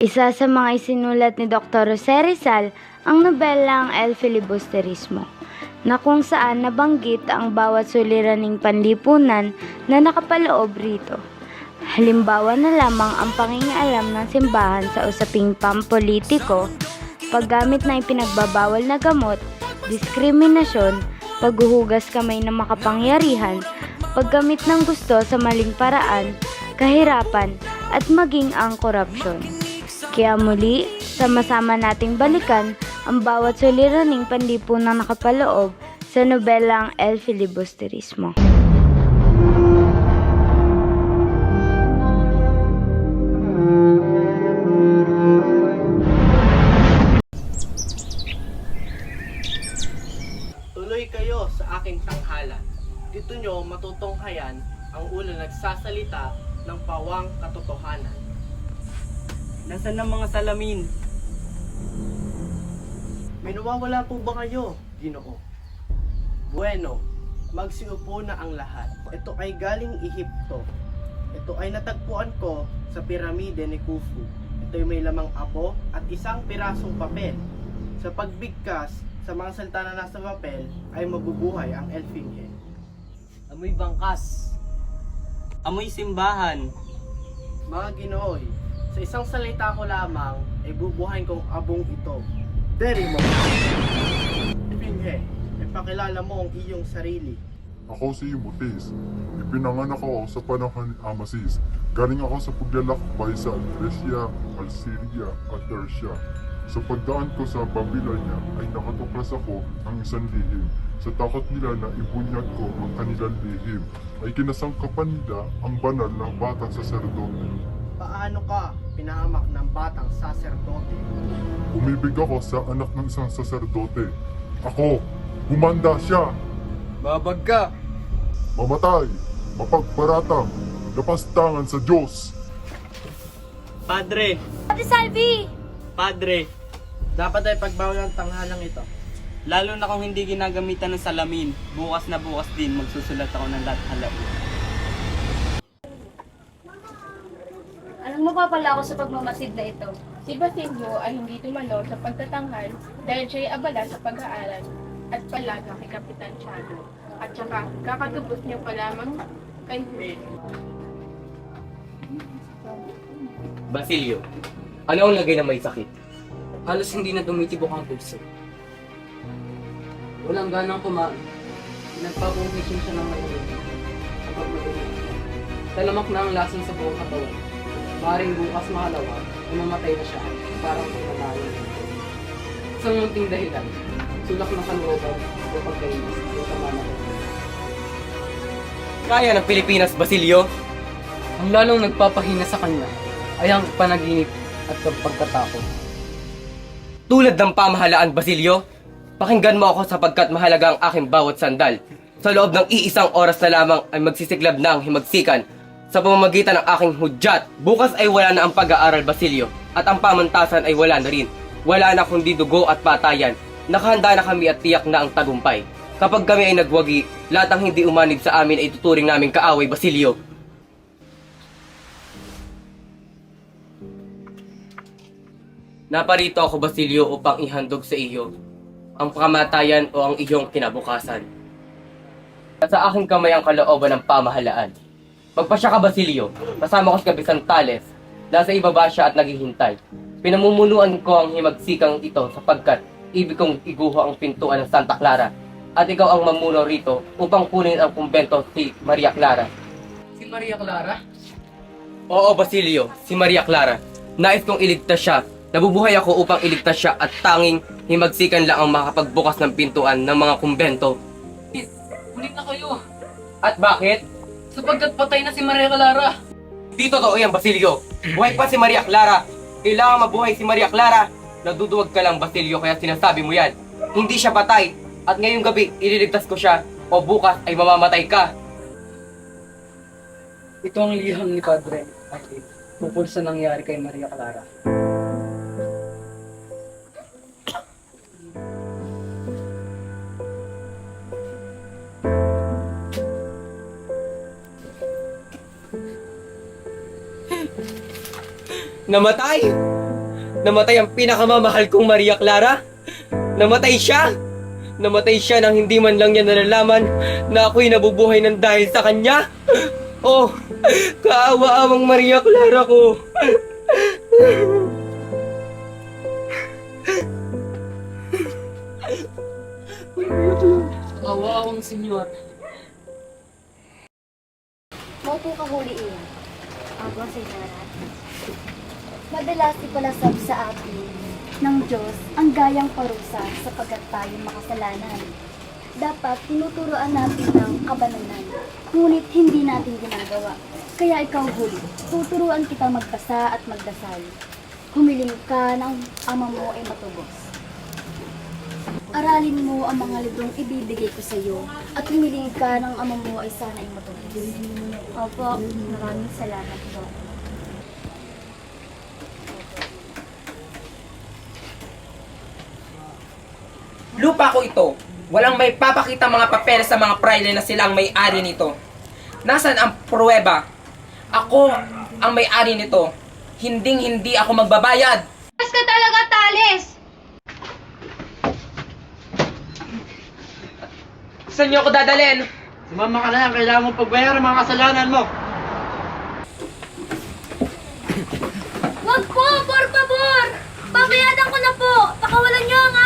Isa sa mga isinulat ni Dr. Jose Rizal ang nobelang El Filibusterismo na kung saan nabanggit ang bawat suliraning panlipunan na nakapaloob rito. Halimbawa na lamang ang pangingialam ng simbahan sa usaping pampolitiko, paggamit ng ipinagbabawal na gamot, diskriminasyon, paghuhugas kamay ng makapangyarihan, paggamit ng gusto sa maling paraan, kahirapan, at maging ang korupsyon. Kaya muli, sama-sama nating balikan ang bawat suliraning panlipunang nakapaloob sa nobelang El Filibusterismo. Tuloy kayo sa aking tanghalan. Dito nyo matutunghayan ang ulo nagsasalita ng pawang katotohanan. Nasaan ang mga salamin? May nawawala po ba kayo, Ginoo? Bueno, magsiupo na ang lahat. Ito ay galing Ehipto. Ito ay natagpuan ko sa piramide ni Khufu. Ito ay may lamang apo at isang pirasong papel. Sa pagbigkas sa mga salita na nasa papel ay mabubuhay ang Elfinghe. Amoy bangkas. Amoy simbahan. Mga ginooy, sa isang salita ko lamang ay bubuhayin kong abong ito. Deri mo! Elfinghe, ipakilala mo ang iyong sarili. Ako si Mutis. Ipinanganak ako sa panahon ni Amasis. Galing ako sa paglalakbay sa Grecia, Algeria at Persia. Sa pagdaan ko sa Babylonia ay nakatuklas ako ng isang lihim. Sa takot nila na ibunyag ko ang kanilang lihim, ay kinasangkapan nila ang banal ng batang saserdote. Paano ka pinahamak ng batang saserdote? Umibig ako sa anak ng isang saserdote. Ako, humanda siya, Babag ka. mamatay, mapagparatang, lapastangan sa Diyos. Padre! Ate Salvi! Padre! Dapat ay pagbawal ang tanghalang ito. Lalo na kung hindi ginagamitan ng salamin, bukas na bukas din magsusulat ako ng lahat halaw. Anong mapapala ako sa pagmamasid na ito? Si Basilio ay hindi tumalo sa pagtatanghal dahil siya'y abala sa pag-aaral at palaga kay Kapitan Tiago. At saka kakatubos niya pa lamang kay Fred. Basilio, ano ang lagay na may sakit? Halos hindi na tumitibok ang puso. Walang ganang kumain. Nagpapumisyon siya ng mainit. Kapag madumi. Talamak na ang lason sa buong katawan. Maring bukas makalawa, ay mamatay na siya. Parang pagkanayo. Isang munting dahilan. Sulak ng kalooban o pagkainis. O tama na. Kaya ng Pilipinas, Basilio? Ang lalong nagpapahina sa kanya ay ang panaginip at pagkatakot. Tulad ng pamahalaan, Basilio? Pakinggan mo ako sapagkat mahalaga ang aking bawat sandal. Sa loob ng iisang oras na lamang ay magsisiklab na ang himagsikan sa pamamagitan ng aking hudyat. Bukas ay wala na ang pag-aaral, Basilio, at ang pamantasan ay wala na rin. Wala na kundi dugo at patayan. Nakahanda na kami at tiyak na ang tagumpay. Kapag kami ay nagwagi, lahat ang hindi umanib sa amin ay tuturing naming kaaway, Basilio. Naparito ako, Basilio, upang ihandog sa iyo ang kamatayan o ang iyong kinabukasan. Sa aking kamay ang kalooban ng pamahalaan. Magpasya ka, Basilio. Kasama ko si Kapisan Tales. Nasa ibaba siya at naghihintay. Pinamumunuan ko ang himagsikang ito sapagkat ibig kong iguho ang pintuan ng Santa Clara. At ikaw ang mamuno rito upang kunin ang kumbento si Maria Clara. Si Maria Clara? Oo, Basilio, si Maria Clara. Nais kong iligtas siya. Nabubuhay ako upang iligtas siya at tanging himagsikan lang ang makapagbukas ng pintuan ng mga kumbento. Ulit na kayo. At bakit? Sapagkat patay na si Maria Clara. Di totoo yan, Basilio. Buhay pa si Maria Clara. Kailangan mabuhay si Maria Clara. Naduduwag ka lang, Basilio, kaya sinasabi mo yan. Hindi siya patay. At ngayong gabi, ililigtas ko siya. O bukas ay mamamatay ka. Ito ang liham ni Padre at tungkol sa nangyari kay Maria Clara. Namatay! Namatay ang pinakamamahal kong Maria Clara? Namatay siya? Namatay siya nang hindi man lang niya nalalaman na ako'y nabubuhay ng dahil sa kanya? Oh, kaawa-awang Maria Clara ko. Awawang senyor. Maupo ka huli iyan. Aba, Senyora. Madalas ipalasab sa atin ng Diyos ang gayang parusa sapagkat tayo makasalanan. Dapat tinuturoan natin ng kabananan, ngunit hindi natin ginagawa. Kaya ikaw huli, tuturuan kita magbasa at magdasal. Humiling ka ng ama mo ay matubos. Aralin mo ang mga librong ibibigay ko sa iyo at humiling ka ng ama mo ay sana ay matubos. Opo, maraming salamat po. Lupa ko ito. Walang may papakita mga papel sa mga praile na silang may-ari nito. Nasaan ang pruweba? Ako ang may-ari nito. Hinding hindi ako magbabayad. Mas ka talaga, Tales! Saan niyo ako dadalhin? Sumama ka na, kailangan mo pagbayaran ang mga kasalanan mo. Wag po, por favor! Babayadan ko na po! Pakawalan niyo ang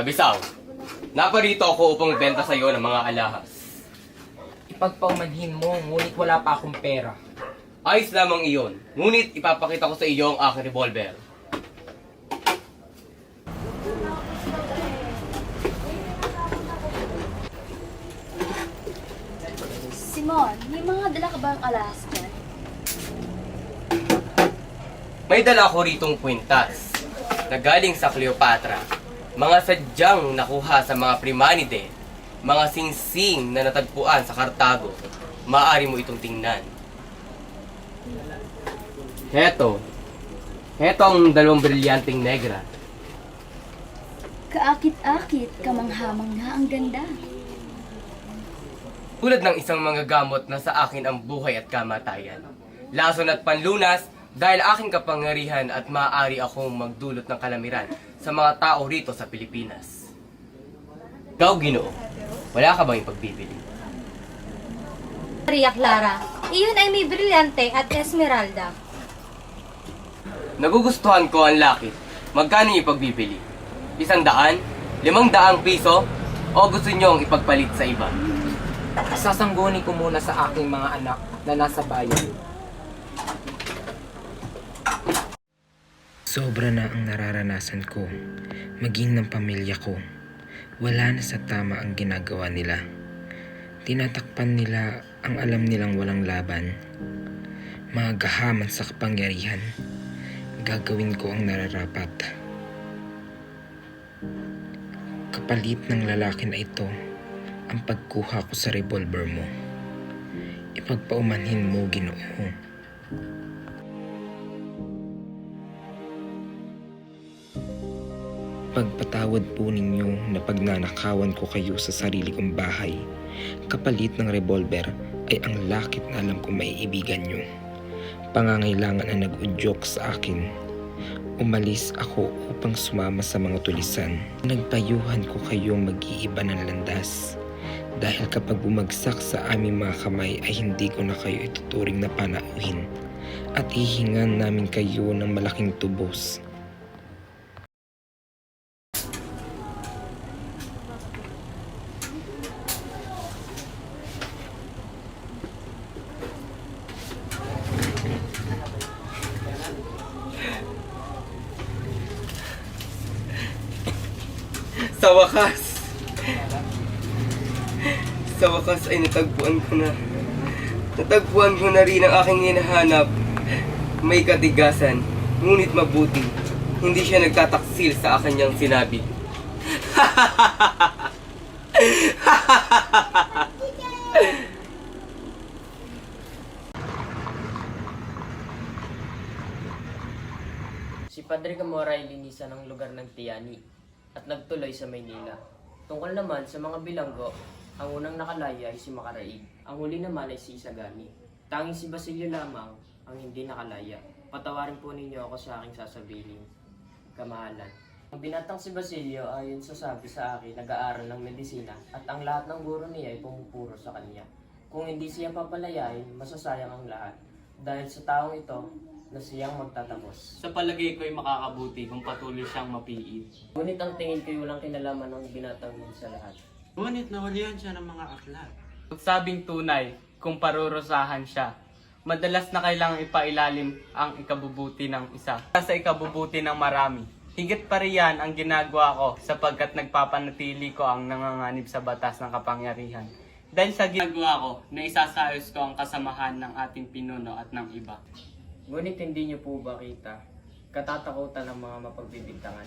Kabisaw, naparito ako upang benta sa iyo ng mga alahas. Ipagpaumanhin mo, ngunit wala pa akong pera. Ayos lamang iyon, ngunit ipapakita ko sa iyo ang aking revolver. Simon, may mga dala ka bang alas dyan? May dala ko ritong kwintas na galing sa Cleopatra. Mga sadyang nakuha sa mga primanide, mga singsing na natagpuan sa Kartago. Maaari mo itong tingnan. Heto. Heto ang dalawang brilyanteng negra. Kaakit-akit, kamangha-mangha ang ganda. Tulad ng isang mga gamot na sa akin ang buhay at kamatayan. Lason at panlunas dahil aking kapangyarihan at maaari akong magdulot ng kalamiran sa mga tao rito sa Pilipinas. Ikaw, Ginoo, wala ka bang ipagbibili? Maria Clara, iyon ay may brilyante at esmeralda. Nagugustuhan ko ang lakit. Magkano yung ipagbibili? Isang daan? Limang daang piso? O gusto niyong ipagpalit sa iba? Sasangguni ko muna sa aking mga anak na nasa bayan. Sobra na ang nararanasan ko, maging ng pamilya ko. Wala na sa tama ang ginagawa nila. Tinatakpan nila ang alam nilang walang laban. Mga gahaman sa kapangyarihan. Gagawin ko ang nararapat. Kapalit ng lalaki na ito, ang pagkuha ko sa revolver mo. Ipagpaumanhin mo, ginoo. Pagpatawad po ninyo na pagnanakawan ko kayo sa sarili kong bahay. Kapalit ng revolver ay ang lakit na alam ko maiibigan nyo. Pangangailangan na nag-udyok sa akin. Umalis ako upang sumama sa mga tulisan. Nagpayuhan ko kayo mag-iiba ng landas. Dahil kapag bumagsak sa aming mga kamay ay hindi ko na kayo ituturing na panauhin. At ihingan namin kayo ng malaking tubos. Sa wakas. Sa wakas ay natagpuan ko na. Natagpuan ko na rin ang aking hinahanap. May katigasan, ngunit mabuti. Hindi siya nagtataksil sa kanyang sinabi. Si Padre Camora ay linisan ng lugar ng Tiani at nagtuloy sa Maynila. Tungkol naman sa mga bilanggo, ang unang nakalaya ay si Makaraig. Ang huli naman ay si Isagani. Tanging si Basilio lamang ang hindi nakalaya. Patawarin po ninyo ako sa aking sasabihin. Kamahalan. Ang binatang si Basilio ayon sa sabi sa akin nag-aaral ng medisina at ang lahat ng guro niya ay pumupuro sa kanya. Kung hindi siya papalayain, masasayang ang lahat. Dahil sa taong ito, na siyang magtatapos. Sa palagay ko ay makakabuti kung patuloy siyang mapiit. Ngunit ang tingin ko'y walang kinalaman ng binatang yun sa lahat. Ngunit nahulihan siya ng mga aklat. Sabing tunay, kung parurusahan siya, madalas na kailangang ipailalim ang ikabubuti ng isa sa ikabubuti ng marami. Higit pa riyan ang ginagawa ko sapagkat nagpapanatili ko ang nanganganib sa batas ng kapangyarihan. Dahil sa ginagawa ko, na isasayos ko ang kasamahan ng ating pinuno at ng iba. Ngunit hindi niyo po ba kita katatakutan ng mga mapagbibintangan?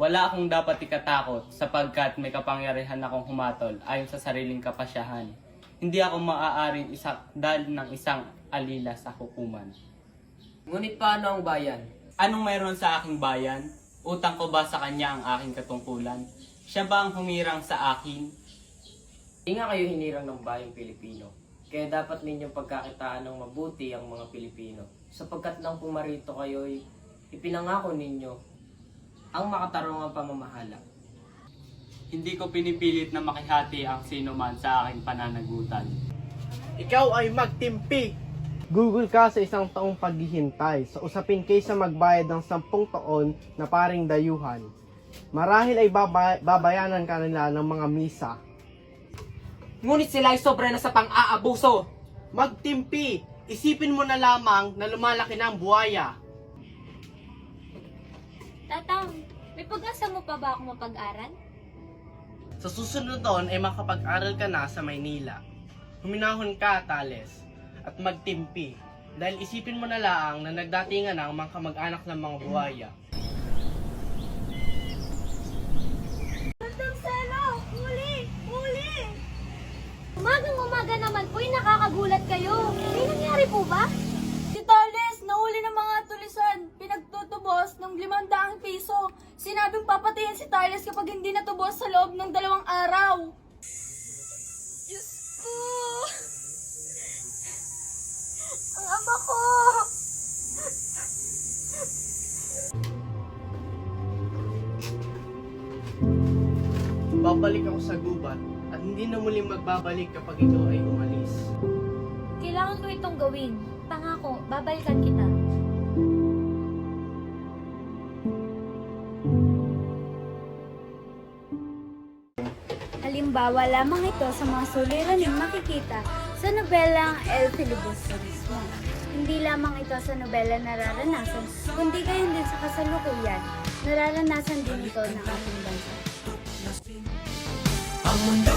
Wala akong dapat ikatakot sapagkat may kapangyarihan akong humatol ayon sa sariling kapasyahan. Hindi ako maaaring isakdal ng isang alila sa hukuman. Ngunit paano ang bayan? Anong mayroon sa aking bayan? Utang ko ba sa kanya ang aking katungkulan? Siya ba ang humirang sa akin? Hindi kayo hinirang ng bayang Pilipino. Kaya dapat ninyong pagkakitaan ng mabuti ang mga Pilipino. Sapagkat nang pumarito kayo'y ipinangako ninyo ang makatarungang pamamahala. Hindi ko pinipilit na makihati ang sino man sa aking pananagutan. Ikaw ay magtimpi! Google ka sa isang taong paghihintay sa usapin kaysa magbayad ng sampung taon na paring dayuhan. Marahil ay baba- babayanan ka nila ng mga misa. Ngunit sila ay sobra na sa pang-aabuso. Magtimpi! Isipin mo na lamang na lumalaki na ang buhaya. Tatang, may pag-asa mo pa ba ako mapag-aral? Sa susunod doon ay makapag-aral ka na sa Maynila. Huminahon ka, Tales, at magtimpi. Dahil isipin mo na lang na nagdatingan na ang mga kamag-anak ng mga buhaya. Bandang Selo! Huli! Huli! Umagang umaga naman po'y nakakagulat kayo. May nangyari po ba? Si Tales, nahuli ng mga tulisan, pinagtutubos ng 500 piso. Sinabing papatayin si Tales kapag hindi natubos sa loob ng dalawang araw. Diyos ko! Ang ama ko! Babalik ako sa gubat at hindi na muling magbabalik kapag ito ay umalis. Kailangan ko itong gawin. Pangako, babalikan kita. Halimbawa lamang ito sa mga suliraning makikita sa nobelang El Filibusterismo. Hindi lamang ito sa nobela nararanasan, kundi gayon din sa kasalukuyan. Nararanasan din ito ng ating bansa. Ang mundo